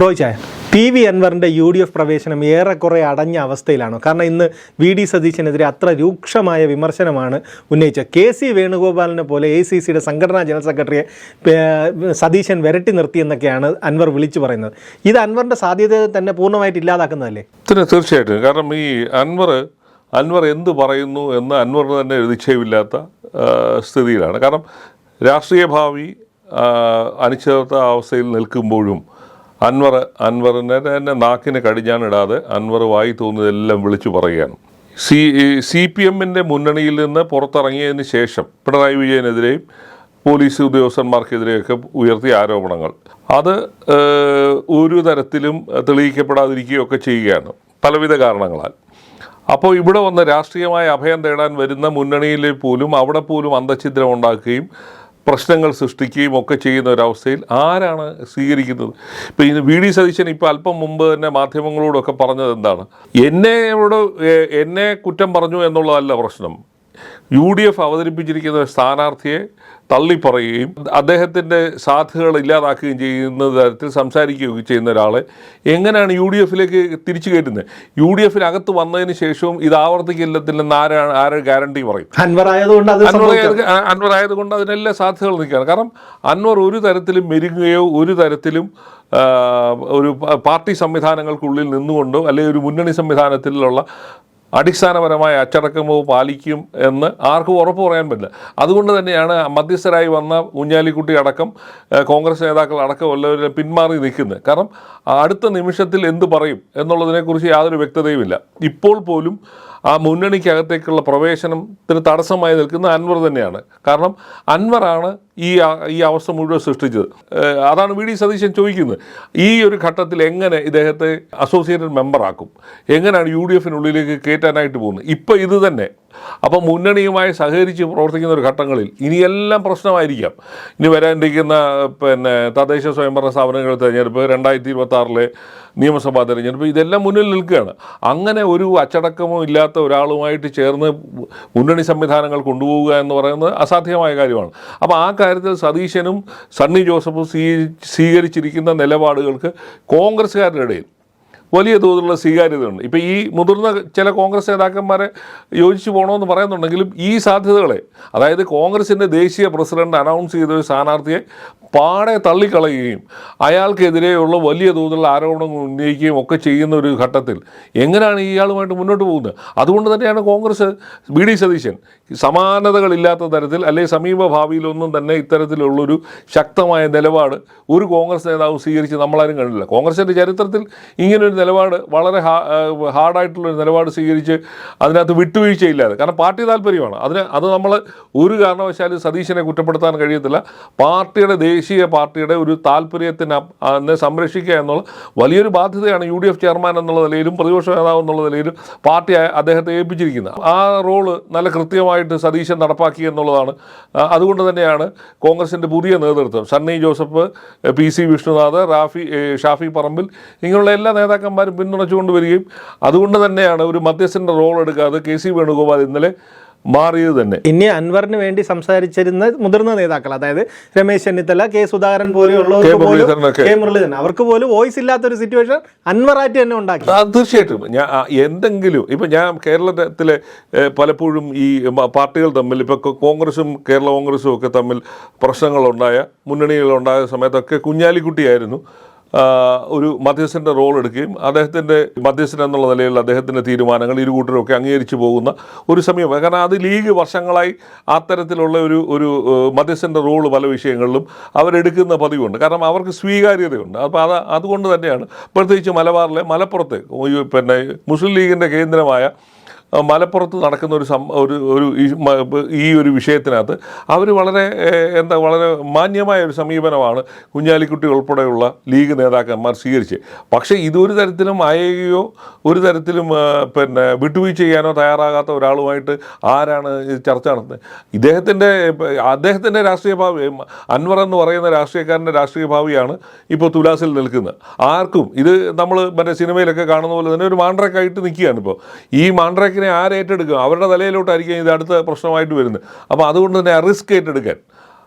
Roy P V അൻവറിന്റെ U D F പ്രവേശനം ഏറെക്കുറെ അടഞ്ഞ അവസ്ഥയിലാണ്? കാരണം ഇന്ന് വി ഡി സതീശനെതിരെ അത്ര രൂക്ഷമായ വിമർശനമാണ് ഉന്നയിച്ചത്. കെ സി വേണുഗോപാലിനെ പോലെ എ സി സിയുടെ സംഘടനാ ജനറൽ സെക്രട്ടറിയെ സതീശൻ വിരട്ടി നിർത്തിയെന്നൊക്കെയാണ് അൻവർ വിളിച്ചു പറയുന്നത്. ഇത് അൻവറിന്റെ സാധ്യത തന്നെ പൂർണമായിട്ട് ഇല്ലാതാക്കുന്നതല്ലേ? തീർച്ചയായിട്ടും. കാരണം ഈ അൻവർ അൻവർ എന്ത് പറയുന്നു എന്ന് അൻവറിന് തന്നെ എഴുതിച്ചേവില്ലാത്ത സ്ഥിതിയിലാണ്. കാരണം രാഷ്ട്രീയ ഭാവി അനിശ്ചിതത്വ അവസ്ഥയിൽ നിൽക്കുമ്പോഴും അൻവർ അൻവറിനെ തന്നെ നാക്കിന് കടിഞ്ഞാണിടാതെ അൻവർ വായി തോന്നുന്നതെല്ലാം വിളിച്ചു പറയുകയാണ്. സി സി പി എമ്മിന്റെ മുന്നണിയിൽ നിന്ന് പുറത്തിറങ്ങിയതിന് ശേഷം പിണറായി വിജയനെതിരെയും പോലീസ് ഉദ്യോഗസ്ഥന്മാർക്കെതിരെയൊക്കെ ഉയർത്തിയ ആരോപണങ്ങൾ. അത് ഒരു തരത്തിലും തെളിയിക്കപ്പെടാതിരിക്കുകയൊക്കെ ചെയ്യുകയാണ് പലവിധ കാരണങ്ങളാൽ. അപ്പോൾ ഇവിടെ വന്ന് രാഷ്ട്രീയമായ അഭയം തേടാൻ വരുന്ന മുന്നണിയിൽ പോലും അവിടെ പോലും അന്തഛിദ്രം ഉണ്ടാക്കുകയും പ്രശ്നങ്ങൾ സൃഷ്ടിക്കുകയും ഒക്കെ ചെയ്യുന്ന ഒരവസ്ഥയിൽ ആരാണ് സ്വീകരിക്കുന്നത്? ഇപ്പോൾ ഇന്ന് വി ഡി സതീശൻ ഇപ്പോൾ അല്പം മുമ്പ് തന്നെ മാധ്യമങ്ങളോടൊക്കെ പറഞ്ഞത് എന്താണ്? എന്നെയോട് എന്നെ കുറ്റം പറഞ്ഞു എന്നുള്ളതല്ല പ്രശ്നം. യു ഡി എഫ് അവതരിപ്പിച്ചിരിക്കുന്ന സ്ഥാനാർത്ഥിയെ തള്ളിപ്പറയുകയും അദ്ദേഹത്തിന്റെ സാധ്യതകൾ ഇല്ലാതാക്കുകയും ചെയ്യുന്ന തരത്തിൽ സംസാരിക്കുകയും ചെയ്യുന്ന ഒരാളെ എങ്ങനെയാണ് യു ഡി എഫിലേക്ക് തിരിച്ചു കയറ്റുന്നത്? യു ഡി എഫിനകത്ത് വന്നതിന് ശേഷവും ഇത് ആവർത്തിക്കില്ലെന്ന് ആരാണ് ആര് ഗ്യാരണ്ടി പറയും? അൻവർ അൻവർ ആയതുകൊണ്ട് അതിനെല്ലാം സാധ്യതകൾ നിൽക്കുകയാണ്. കാരണം അൻവർ ഒരു തരത്തിലും മെരുങ്ങുകയോ ഒരു തരത്തിലും ഒരു പാർട്ടി സംവിധാനങ്ങൾക്കുള്ളിൽ നിന്നുകൊണ്ടോ അല്ലെങ്കിൽ ഒരു മുന്നണി സംവിധാനത്തിലുള്ള അടിസ്ഥാനപരമായ അച്ചടക്കമോ പാലിക്കും എന്ന് ആർക്കും ഉറപ്പ് പറയാൻ പറ്റില്ല. അതുകൊണ്ട് തന്നെയാണ് മധ്യസ്ഥരായി വന്ന കുഞ്ഞാലിക്കുട്ടി അടക്കം കോൺഗ്രസ് നേതാക്കൾ അടക്കം ഉള്ളവരെ പിന്മാറി നിൽക്കുന്നത്. കാരണം അടുത്ത നിമിഷത്തിൽ എന്ത് പറയും എന്നുള്ളതിനെക്കുറിച്ച് യാതൊരു വ്യക്തതയുമില്ല. ഇപ്പോൾ പോലും ആ മുന്നണിക്കകത്തേക്കുള്ള പ്രവേശനത്തിന് തടസ്സമായി നിൽക്കുന്ന അൻവർ തന്നെയാണ്. കാരണം അൻവറാണ് ഈ ഈ അവസ്ഥ മുഴുവൻ സൃഷ്ടിച്ചത്. അതാണ് വി ഡി സതീശൻ ചോദിക്കുന്നത്. ഈ ഒരു ഘട്ടത്തിൽ എങ്ങനെ ഇദ്ദേഹത്തെ അസോസിയേറ്റഡ് മെമ്പറാക്കും? എങ്ങനെയാണ് യു ഡി എഫിനുള്ളിലേക്ക് കയറ്റാനായിട്ട് പോകുന്നത്? ഇപ്പോൾ ഇത് തന്നെ. അപ്പം മുന്നണിയുമായി സഹകരിച്ച് പ്രവർത്തിക്കുന്ന ഒരു ഘട്ടങ്ങളിൽ ഇനിയെല്ലാം പ്രശ്നമായിരിക്കാം. ഇനി വരാനിരിക്കുന്ന പിന്നെ തദ്ദേശ സ്വയംഭരണ സ്ഥാപനങ്ങൾ തിരഞ്ഞെടുപ്പ് രണ്ടായിരത്തി ഇരുപത്തി ആറിലെ നിയമസഭാ തിരഞ്ഞെടുപ്പ് ഇതെല്ലാം മുന്നിൽ നിൽക്കുകയാണ്. അങ്ങനെ ഒരു അച്ചടക്കമോ ഇല്ലാത്ത ഒരാളുമായിട്ട് ചേർന്ന് മുന്നണി സംവിധാനങ്ങൾ കൊണ്ടുപോവുക എന്ന് പറയുന്നത് അസാധ്യമായ കാര്യമാണ്. അപ്പോൾ ആ കാര്യത്തിൽ സതീശനും സണ്ണി ജോസഫും സ്വീ സ്വീകരിച്ചിരിക്കുന്ന നിലപാടുകൾക്ക് കോൺഗ്രസ്സുകാരുടെ ഇടയിൽ വലിയ തോതിലുള്ള സ്വീകാര്യതയുണ്ട്. ഇപ്പോൾ ഈ മുതിർന്ന ചില കോൺഗ്രസ് നേതാക്കന്മാരെ യോജിച്ചു പോകണമെന്ന് പറയുന്നുണ്ടെങ്കിലും ഈ സാധ്യതകളെ അതായത് കോൺഗ്രസിന്റെ ദേശീയ പ്രസിഡന്റ് അനൗൺസ് ചെയ്ത ഒരു സ്ഥാനാർത്ഥിയെ പാടെ തള്ളിക്കളയുകയും അയാൾക്കെതിരെയുള്ള വലിയ തോതിലുള്ള ആരോപണങ്ങൾ ഉന്നയിക്കുകയും ഒക്കെ ചെയ്യുന്ന ഒരു ഘട്ടത്തിൽ എങ്ങനെയാണ് ഇയാളുമായിട്ട് മുന്നോട്ട് പോകുന്നത്? അതുകൊണ്ട് തന്നെയാണ് കോൺഗ്രസ് ബി ഡി സതീശൻ സമാനതകളില്ലാത്ത തരത്തിൽ അല്ലെങ്കിൽ സമീപ ഭാവിയിലൊന്നും തന്നെ ഇത്തരത്തിലുള്ളൊരു ശക്തമായ നിലപാട് ഒരു കോൺഗ്രസ് നേതാവ് സ്വീകരിച്ച് നമ്മളാരും കണ്ടില്ല. കോൺഗ്രസിന്റെ ചരിത്രത്തിൽ ഇങ്ങനൊരു നിലപാട് വളരെ ഹാർഡായിട്ടുള്ളൊരു നിലപാട് സ്വീകരിച്ച് അതിനകത്ത് വിട്ടുവീഴ്ചയില്ലാതെ കാരണം പാർട്ടി താല്പര്യമാണ്. അതിന് അത് നമ്മൾ ഒരു കാരണവശാലും സതീശനെ കുറ്റപ്പെടുത്താൻ കഴിയത്തില്ല. പാർട്ടിയുടെ ദേശീയ പാർട്ടിയുടെ ഒരു താല്പര്യത്തിന് സംരക്ഷിക്കുക എന്നുള്ള വലിയൊരു ബാധ്യതയാണ് യു ഡി എഫ് ചെയർമാൻ എന്നുള്ള നിലയിലും പ്രതിപക്ഷ നേതാവ് എന്നുള്ള നിലയിലും പാർട്ടി അദ്ദേഹത്തെ ഏൽപ്പിച്ചിരിക്കുന്നത്. ആ റോൾ നല്ല കൃത്യമായിട്ട് സതീശൻ നടപ്പാക്കി എന്നുള്ളതാണ്. അതുകൊണ്ട് തന്നെയാണ് കോൺഗ്രസിന്റെ പുതിയ നേതൃത്വം. സണ്ണി ജോസഫ് പി സി വിഷ്ണുനാഥ് റാഫി ഷാഫി പറമ്പിൽ ഇങ്ങനെയുള്ള എല്ലാ നേതാക്കന്മാരും പിന്തുണച്ചുകൊണ്ട് വരികയും അതുകൊണ്ട് തന്നെയാണ് ഒരു മധ്യസ്ഥന്റെ റോൾ എടുക്കാതെ കെ സി വേണുഗോപാൽ ഇന്നലെ മാറിയത് തന്നെ. ഇനി അൻവറിന് വേണ്ടി സംസാരിച്ചിരുന്ന മുതിർന്ന നേതാക്കൾ അതായത് രമേശ് ചെന്നിത്തല കെ സുധാകരൻ പോലെയുള്ള കെ മുരളീധരൻ. അവർക്ക് പോലും വോയിസ് ഇല്ലാത്തൊരു സിറ്റുവേഷൻ അൻവറായിട്ട് തന്നെ ഉണ്ടാക്കി. തീർച്ചയായിട്ടും. ഞാൻ എന്തെങ്കിലും ഇപ്പം ഞാൻ കേരളത്തിലെ പലപ്പോഴും ഈ പാർട്ടികൾ തമ്മിൽ ഇപ്പോൾ കോൺഗ്രസും കേരള കോൺഗ്രസും ഒക്കെ തമ്മിൽ പ്രശ്നങ്ങളുണ്ടായ മുന്നണികളുണ്ടായ സമയത്തൊക്കെ കുഞ്ഞാലിക്കുട്ടിയായിരുന്നു. ഒരു മധ്യസ്ഥന്റെ റോൾ എടുക്കുകയും അദ്ദേഹത്തിന്റെ മധ്യസ്ഥൻ എന്നുള്ള നിലയിൽ അദ്ദേഹത്തിന്റെ തീരുമാനങ്ങൾ ഇരു കൂട്ടരും ഒക്കെ അംഗീകരിച്ചു പോകുന്ന ഒരു സമയമാണ് കാരണം അത് ലീഗ് വർഷങ്ങളായി അത്തരത്തിലുള്ള ഒരു ഒരു മധ്യസ്ഥന്റെ റോൾ പല വിഷയങ്ങളിലും അവരെടുക്കുന്ന പതിവുണ്ട്. കാരണം അവർക്ക് സ്വീകാര്യതയുണ്ട്. അപ്പോൾ അത് അതുകൊണ്ട് തന്നെയാണ് പ്രത്യേകിച്ച് മലബാറിലെ മലപ്പുറത്ത് പിന്നെ മുസ്ലിം ലീഗിന്റെ കേന്ദ്രമായ മലപ്പുറത്ത് നടക്കുന്ന ഒരു സം ഒരു ഒരു ഈ ഒരു വിഷയത്തിനകത്ത് അവർ വളരെ എന്താ വളരെ മാന്യമായ ഒരു സമീപനമാണ് കുഞ്ഞാലിക്കുട്ടി ഉൾപ്പെടെയുള്ള ലീഗ് നേതാക്കന്മാർ സ്വീകരിച്ചത്. പക്ഷേ ഇതൊരു തരത്തിലും അയയുകയോ ഒരു തരത്തിലും പിന്നെ വിട്ടുവീഴ്ച ചെയ്യാനോ തയ്യാറാകാത്ത ഒരാളുമായിട്ട് ആരാണ് ചർച്ച നടത്തുന്നത്? ഇദ്ദേഹത്തിന്റെ അദ്ദേഹത്തിന്റെ രാഷ്ട്രീയ ഭാവി അൻവർ എന്ന് പറയുന്ന രാഷ്ട്രീയക്കാരന്റെ രാഷ്ട്രീയ ഭാവിയാണ് ഇപ്പോൾ തുലാസിൽ നിൽക്കുന്നത്. ആർക്കും ഇത് നമ്മൾ മറ്റേ സിനിമയിലൊക്കെ കാണുന്ന പോലെ തന്നെ ഒരു മാണ്ട്രക്കായിട്ട് നിൽക്കുകയാണ് ഇപ്പോൾ. ഈ മാണ്ട്രക്കിനെ ആര് ഏറ്റെടുക്കും? അവരുടെ തലയിലോട്ടായിരിക്കും ഇത് അടുത്ത പ്രശ്നമായിട്ട് വരുന്നത്. അപ്പോൾ അതുകൊണ്ട് തന്നെ ആ റിസ്ക് ഏറ്റെടുക്കാൻ.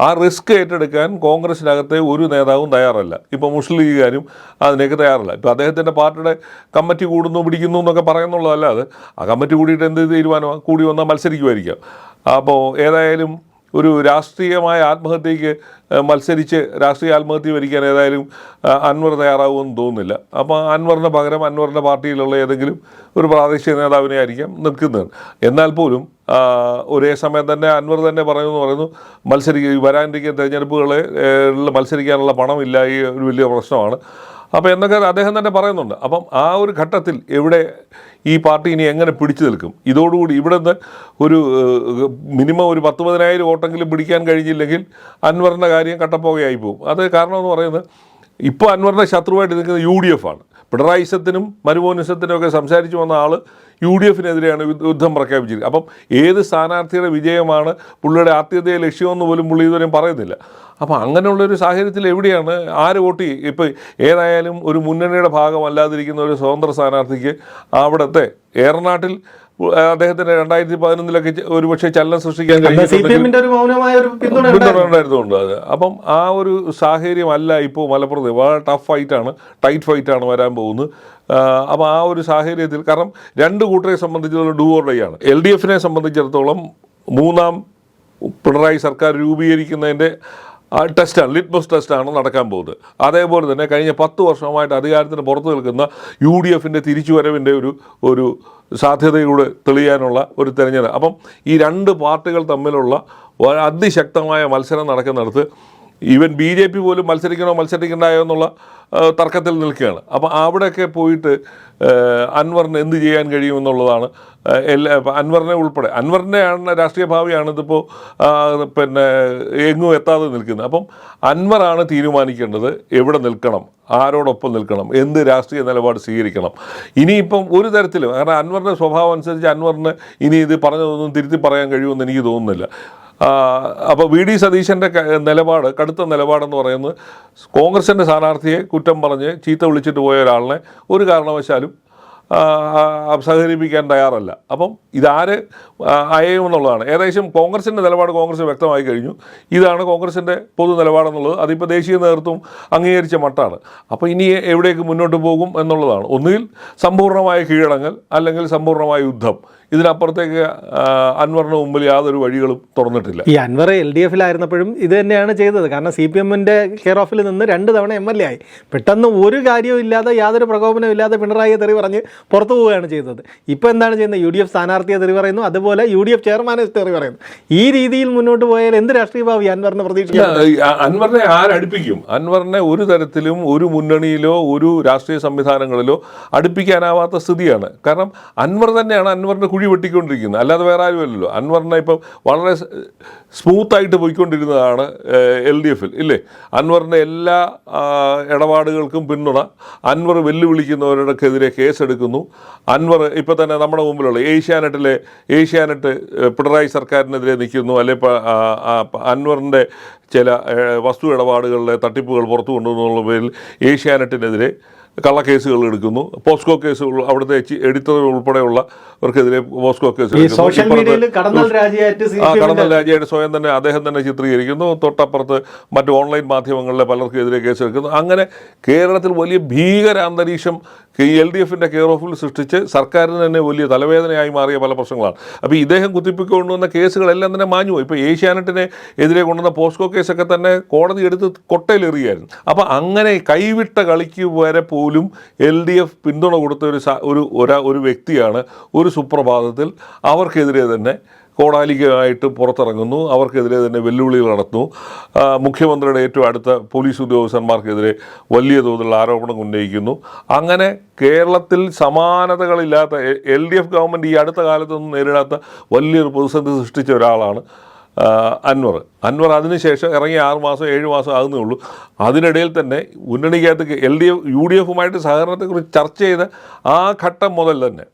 ആ റിസ്ക് ഏറ്റെടുക്കാൻ കോൺഗ്രസിനകത്തെ ഒരു നേതാവും തയ്യാറല്ല. ഇപ്പോൾ മുസ്ലിം ലീഗുകാരും അതിനൊക്കെ തയ്യാറല്ല. ഇപ്പോൾ അദ്ദേഹത്തിന്റെ പാർട്ടിയുടെ കമ്മിറ്റി കൂടുന്നു പിടിക്കുന്നു എന്നൊക്കെ പറയുന്നുള്ളതല്ലാതെ ആ കമ്മിറ്റി കൂടിയിട്ട് എന്ത് തീരുമാനമാണ് കൂടി വന്നാൽ മത്സരിക്കുമായിരിക്കാം. അപ്പോൾ ഏതായാലും ഒരു രാഷ്ട്രീയമായ ആത്മഹത്യക്ക് മത്സരിച്ച് രാഷ്ട്രീയ ആത്മഹത്യ വരിക്കാൻ ഏതായാലും അൻവർ തയ്യാറാവുമെന്ന് തോന്നുന്നില്ല. അപ്പോൾ അൻവറിന് പകരം അൻവറിന്റെ പാർട്ടിയിലുള്ള ഏതെങ്കിലും ഒരു പ്രാദേശിക നേതാവിനെ ആയിരിക്കാം നിൽക്കുന്നത്. എന്നാൽ പോലും ഒരേ സമയം തന്നെ അൻവർ തന്നെ പറയുമെന്ന് പറയുന്നു മത്സരിക്കുക വരാനിരിക്കുന്ന തെരഞ്ഞെടുപ്പുകളെ മത്സരിക്കാനുള്ള പണമില്ല ഈ ഒരു വലിയ പ്രശ്നമാണ്. അപ്പോൾ എന്നൊക്കെ അദ്ദേഹം തന്നെ പറയുന്നുണ്ട്. അപ്പം ആ ഒരു ഘട്ടത്തിൽ എവിടെ ഈ പാർട്ടി ഇനി എങ്ങനെ പിടിച്ചു നിൽക്കും? ഇതോടുകൂടി ഇവിടെ നിന്ന് ഒരു മിനിമം ഒരു പത്ത് പതിനായിരം വോട്ടെങ്കിലും പിടിക്കാൻ കഴിഞ്ഞില്ലെങ്കിൽ അൻവറിന്റെ കാര്യം കട്ടപ്പോകയായി പോകും. അത് കാരണം എന്ന് പറയുന്നത് ഇപ്പോൾ അൻവറിന്റെ ശത്രുവായിട്ട് നിൽക്കുന്നത് യു ഡി എഫ് ആണ്. പിണറായിസത്തിനും മരുമോനിസത്തിനും ഒക്കെ സംസാരിച്ചു വന്ന ആൾ യു ഡി എഫിനെതിരെയാണ് യുദ്ധ- പ്രഖ്യാപിച്ചിരിക്കുന്നത്. അപ്പം ഏത് സ്ഥാനാർത്ഥിയുടെ വിജയമാണ് പുള്ളിയുടെ ആത്യതയെ ലക്ഷ്യമെന്ന് പോലും പുള്ളി ഇതുവരെയും പറയുന്നില്ല. അപ്പോൾ അങ്ങനെയുള്ളൊരു സാഹചര്യത്തിൽ എവിടെയാണ് ആര് വോട്ട് ഇപ്പോൾ ഏതായാലും ഒരു മുന്നണിയുടെ ഭാഗമല്ലാതിരിക്കുന്ന ഒരു സ്വതന്ത്ര സ്ഥാനാർത്ഥിക്ക് അവിടുത്തെ ഏറനാട്ടിൽ അദ്ദേഹത്തിന് രണ്ടായിരത്തി പതിനൊന്നിലൊക്കെ ഒരുപക്ഷെ ചലനം സൃഷ്ടിക്കാൻ സി പി കഴിഞ്ഞിട്ടുണ്ടെങ്കിൽ എമ്മിന്റെ ഒരു മൗനമായ ഒരു പിന്തുണ പിന്തുണ ഉണ്ടായിരുന്നുണ്ട് അത്. അപ്പം ആ ഒരു സാഹചര്യമല്ല ഇപ്പോൾ മലപ്പുറത്ത്. വളരെ ടഫ് ഫൈറ്റാണ് ടൈറ്റ് ഫൈറ്റാണ് വരാൻ പോകുന്നത്. അപ്പോൾ ആ ഒരു സാഹചര്യത്തിൽ കാരണം രണ്ട് കൂട്ടരെ സംബന്ധിച്ചിടത്തോളം ഡൂ ഓർ ഡൈ ആണ്. എൽ ഡി എഫിനെ സംബന്ധിച്ചിടത്തോളം മൂന്നാം പിണറായി സർക്കാർ രൂപീകരിക്കുന്നതിന്റെ ടെസ്റ്റാണ് ലിറ്റ്മസ് ടെസ്റ്റാണ് നടക്കാൻ പോകുന്നത്. അതേപോലെ തന്നെ കഴിഞ്ഞ പത്ത് വർഷമായിട്ട് അധികാരത്തിന് പുറത്തു നിൽക്കുന്ന യു ഡി എഫിന്റെ തിരിച്ചുവരവിന്റെ ഒരു ഒരു സാധ്യതയൂടെ തെളിയാനുള്ള ഒരു തെരഞ്ഞെടുപ്പ്. അപ്പം ഈ രണ്ട് പാർട്ടികൾ തമ്മിലുള്ള അതിശക്തമായ മത്സരം നടക്കുന്നിടത്ത് ഈവൻ ബി ജെ പി പോലും മത്സരിക്കണോ മത്സരിക്കണ്ടായോ എന്നുള്ള തർക്കത്തിൽ നിൽക്കുകയാണ്. അപ്പോൾ അവിടെയൊക്കെ പോയിട്ട് അൻവറിന് എന്ത് ചെയ്യാൻ കഴിയുമെന്നുള്ളതാണ് എല്ലാ അൻവറിനെ ഉൾപ്പെടെ. അൻവറിന്റെ ആണ് രാഷ്ട്രീയ ഭാവിയാണ് ഇതിപ്പോൾ പിന്നെ എങ്ങും എത്താതെ നിൽക്കുന്നത്. അപ്പം അൻവറാണ് തീരുമാനിക്കേണ്ടത് എവിടെ നിൽക്കണം ആരോടൊപ്പം നിൽക്കണം എന്ത് രാഷ്ട്രീയ നിലപാട് സ്വീകരിക്കണം. ഇനിയിപ്പം ഒരു തരത്തിലും കാരണം അൻവറിന്റെ സ്വഭാവം അനുസരിച്ച് അൻവറിന് ഇനി ഇത് പറഞ്ഞതൊന്നും തിരുത്തി പറയാൻ കഴിയുമെന്ന് എനിക്ക് തോന്നുന്നില്ല. അപ്പോൾ വി ഡി സതീശന്റെ നിലപാട് കടുത്ത നിലപാടെന്ന് പറയുന്നത് കോൺഗ്രസിന്റെ സ്ഥാനാർത്ഥിയെ കുറ്റം പറഞ്ഞ് ചീത്ത വിളിച്ചിട്ട് പോയ ഒരാളിനെ ഒരു കാരണവശാലും സഹകരിപ്പിക്കാൻ തയ്യാറല്ല. അപ്പം ഇതാര് അയയുമെന്നുള്ളതാണ്. ഏകദേശം കോൺഗ്രസിന്റെ നിലപാട് കോൺഗ്രസ് വ്യക്തമായി കഴിഞ്ഞു. ഇതാണ് കോൺഗ്രസിന്റെ പൊതു നിലപാടെന്നുള്ളത്. അതിപ്പോൾ ദേശീയ നേതൃത്വം അംഗീകരിച്ച മട്ടാണ്. അപ്പോൾ ഇനി എവിടേക്ക് മുന്നോട്ട് പോകും എന്നുള്ളതാണ്. ഒന്നുകിൽ സമ്പൂർണമായ കീഴടങ്ങൽ അല്ലെങ്കിൽ സമ്പൂർണമായ യുദ്ധം. ഇതിനപ്പുറത്തേക്ക് അൻവറിന് മുമ്പിൽ യാതൊരു വഴികളും തുറന്നിട്ടില്ല. ഈ അൻവർ എൽ ഡി എഫിലായിരുന്നപ്പോഴും ഇത് തന്നെയാണ് ചെയ്തത്. കാരണം സി പി എമ്മിന്റെ കെയർ ഓഫിൽ നിന്ന് രണ്ട് തവണ എം എൽ എ ആയി. പെട്ടെന്ന് ഒരു കാര്യവും ഇല്ലാതെ യാതൊരു പ്രകോപനവും ഇല്ലാതെ പിണറായിയെ തെറി പറഞ്ഞ് പുറത്തു പോവുകയാണ് ചെയ്തത്. ഇപ്പോൾ എന്താണ് ചെയ്യുന്നത്? യു ഡി എഫ് സ്ഥാനാർത്ഥിയെ തെറി പറയുന്നു. അതുപോലെ യു ഡി എഫ് ചെയർമാനെ തെറി പറയുന്നു. ഈ രീതിയിൽ മുന്നോട്ട് പോയാൽ എന്ത് രാഷ്ട്രീയ ഭാവി അൻവറിന് പ്രതീക്ഷിക്കാം ഇല്ല, ഈ അ- അൻവറിനെ ആരടുപ്പിക്കും? അൻവറിനെ ഒരു തരത്തിലും ഒരു മുന്നണിയിലോ ഒരു രാഷ്ട്രീയ സംവിധാനങ്ങളിലോ അടുപ്പിക്കാനാവാത്ത സ്ഥിതിയാണ്. കാരണം അൻവർ തന്നെയാണ് അൻവറിന്റെ കുഴി വെട്ടിക്കൊണ്ടിരിക്കുന്നത് അല്ലാതെ വേറെ ആരുമല്ലല്ലോ. അൻവറിനെ ഇപ്പം വളരെ സ്മൂത്തായിട്ട് പോയിക്കൊണ്ടിരുന്നതാണ് എൽ ഡി എഫിൽ. ഇല്ലേ? അൻവറിന്റെ എല്ലാ ഇടപാടുകൾക്കും പിന്തുണ. അൻവർ വെല്ലുവിളിക്കുന്നവരുടെക്കെതിരെ കേസെടുക്കുന്നു. അൻവർ ഇപ്പം തന്നെ നമ്മുടെ മുമ്പിലുള്ള ഏഷ്യാനെറ്റിലെ ഏഷ്യാനെറ്റ് പിണറായി സർക്കാരിനെതിരെ നിൽക്കുന്നു. അല്ലെ അൻവറിന്റെ ചില വസ്തു ഇടപാടുകളിലെ തട്ടിപ്പുകൾ പുറത്തു കൊണ്ടുവന്നുള്ള പേരിൽ ഏഷ്യാനെറ്റിനെതിരെ കള്ളക്കേസുകൾ എടുക്കുന്നു. പോസ്കോ കേസുകൾ അവിടുത്തെ എഡിറ്റർ ഉൾപ്പെടെയുള്ള അവർക്കെതിരെ പോസ്കോ കേസ് കടന്നൽ രാജയായിട്ട് സ്വയം തന്നെ അദ്ദേഹം തന്നെ ചിത്രീകരിക്കുന്നു. തൊട്ടപ്പുറത്ത് മറ്റ് ഓൺലൈൻ മാധ്യമങ്ങളിലെ പലർക്കെതിരെ കേസെടുക്കുന്നു അങ്ങനെ കേരളത്തിൽ വലിയ ഭീകര അന്തരീക്ഷം എൽ ഡി എഫിന്റെ കെയർ ഓഫിൽ സൃഷ്ടിച്ച് സർക്കാരിന് തന്നെ വലിയ തലവേദനയായി മാറിയ പല പ്രശ്നങ്ങളാണ്. അപ്പോൾ ഇദ്ദേഹം കുത്തിപ്പിക്കൊണ്ടുവന്ന കേസുകളെല്ലാം തന്നെ മാഞ്ഞു പോയി. ഇപ്പോൾ ഏഷ്യാനെറ്റിനെ എതിരെ കൊണ്ടുവന്ന പോസ്കോ കേസൊക്കെ തന്നെ കോടതി എടുത്ത് കൊട്ടയിലെറിയായിരുന്നു. അപ്പോൾ അങ്ങനെ കൈവിട്ട കളിക്ക് വരെ പോലും എൽ ഡി എഫ് പിന്തുണ കൊടുത്ത ഒരു ഒരു ഒരാ- ഒരു വ്യക്തിയാണ് ഒരു സുപ്രഭാതത്തിൽ അവർക്കെതിരെ തന്നെ കോടാലികമായിട്ട് പുറത്തിറങ്ങുന്നു അവർക്കെതിരെ തന്നെ വെല്ലുവിളികൾ നടത്തുന്നു. മുഖ്യമന്ത്രിയുടെ ഏറ്റവും അടുത്ത പോലീസ് ഉദ്യോഗസ്ഥന്മാർക്കെതിരെ വലിയ തോതിലുള്ള ആരോപണം ഉന്നയിക്കുന്നു. അങ്ങനെ കേരളത്തിൽ സമാനതകളില്ലാത്ത എൽ ഡി എഫ് ഗവൺമെന്റ് ഈ അടുത്ത കാലത്തൊന്നും നേരിടാത്ത വലിയൊരു പ്രതിസന്ധി സൃഷ്ടിച്ച ഒരാളാണ് അൻവർ. അൻവർ അതിനുശേഷം ഇറങ്ങി ആറ് മാസം ഏഴ് മാസം ആകുന്നേ ഉള്ളൂ. അതിനിടയിൽ തന്നെ മുന്നണിക്കകത്ത് L D F U D എഫുമായിട്ട് സഹകരണത്തെക്കുറിച്ച് ചർച്ച ചെയ്ത ആ ഘട്ടം മുതൽ തന്നെ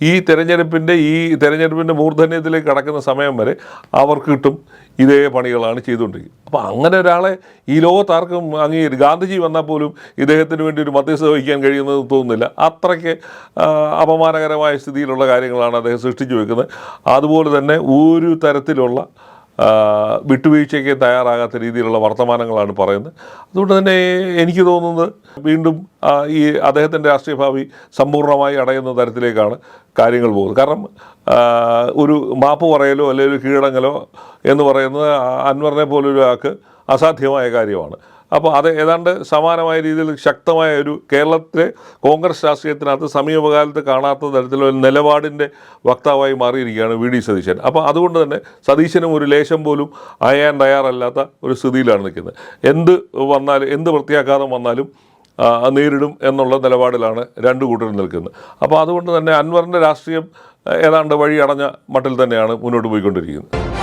ഈ തെരഞ്ഞെടുപ്പിന്റെ ഈ തെരഞ്ഞെടുപ്പിന്റെ മൂർധന്യത്തിലേക്ക് കടക്കുന്ന സമയം വരെ അവർക്ക് കിട്ടും. ഇതേ പണികളാണ് ചെയ്തുകൊണ്ടിരിക്കുന്നത്. അപ്പോൾ അങ്ങനെ ഒരാളെ ഈ ലോകത്താർക്കും അംഗീകരിക്കും ഗാന്ധിജി വന്നാൽ പോലും ഇദ്ദേഹത്തിന് വേണ്ടി ഒരു മധ്യസ്ഥ വഹിക്കാൻ കഴിയുന്നത് തോന്നുന്നില്ല. അത്രയ്ക്ക് അപമാനകരമായ സ്ഥിതിയിലുള്ള കാര്യങ്ങളാണ് അദ്ദേഹം സൃഷ്ടിച്ചു വെക്കുന്നത്. അതുപോലെ തന്നെ ഒരു തരത്തിലുള്ള വിട്ടുവീഴ്ചയ്ക്ക് തയ്യാറാകാത്ത രീതിയിലുള്ള വർത്തമാനങ്ങളാണ് പറയുന്നത്. അതുകൊണ്ട് തന്നെ എനിക്ക് തോന്നുന്നത് വീണ്ടും ഈ അദ്ദേഹത്തിന്റെ രാഷ്ട്രീയ ഭാവി സമ്പൂർണമായി അടയുന്ന തരത്തിലേക്കാണ് കാര്യങ്ങൾ പോകുന്നത്. കാരണം ഒരു മാപ്പ് പറയലോ അല്ലെങ്കിൽ ഒരു കീഴടങ്ങലോ എന്ന് പറയുന്നത് അൻവറിനെ പോലൊരു ആൾക്ക് അസാധ്യമായ കാര്യമാണ്. അപ്പോൾ അത് ഏതാണ്ട് സമാനമായ രീതിയിൽ ശക്തമായ ഒരു കേരളത്തിലെ കോൺഗ്രസ് രാഷ്ട്രീയത്തിനകത്ത് സമീപകാലത്ത് കാണാത്ത തരത്തിലുള്ള നിലപാടിന്റെ വക്താവായി മാറിയിരിക്കുകയാണ് വി ഡി സതീശൻ. അപ്പോൾ അതുകൊണ്ട് തന്നെ സതീശനും ഒരു ലേശം പോലും അയയാൻ തയ്യാറല്ലാത്ത ഒരു സ്ഥിതിയിലാണ് നിൽക്കുന്നത്. എന്ത് വന്നാലും എന്ത് പ്രത്യാഘാതം വന്നാലും നേരിടും എന്നുള്ള നിലപാടിലാണ് രണ്ടു കൂട്ടരും നിൽക്കുന്നത്. അപ്പോൾ അതുകൊണ്ട് തന്നെ അൻവറിന്റെ രാഷ്ട്രീയം ഏതാണ്ട് വഴി അടഞ്ഞ മട്ടിൽ തന്നെയാണ് മുന്നോട്ട് പോയിക്കൊണ്ടിരിക്കുന്നത്.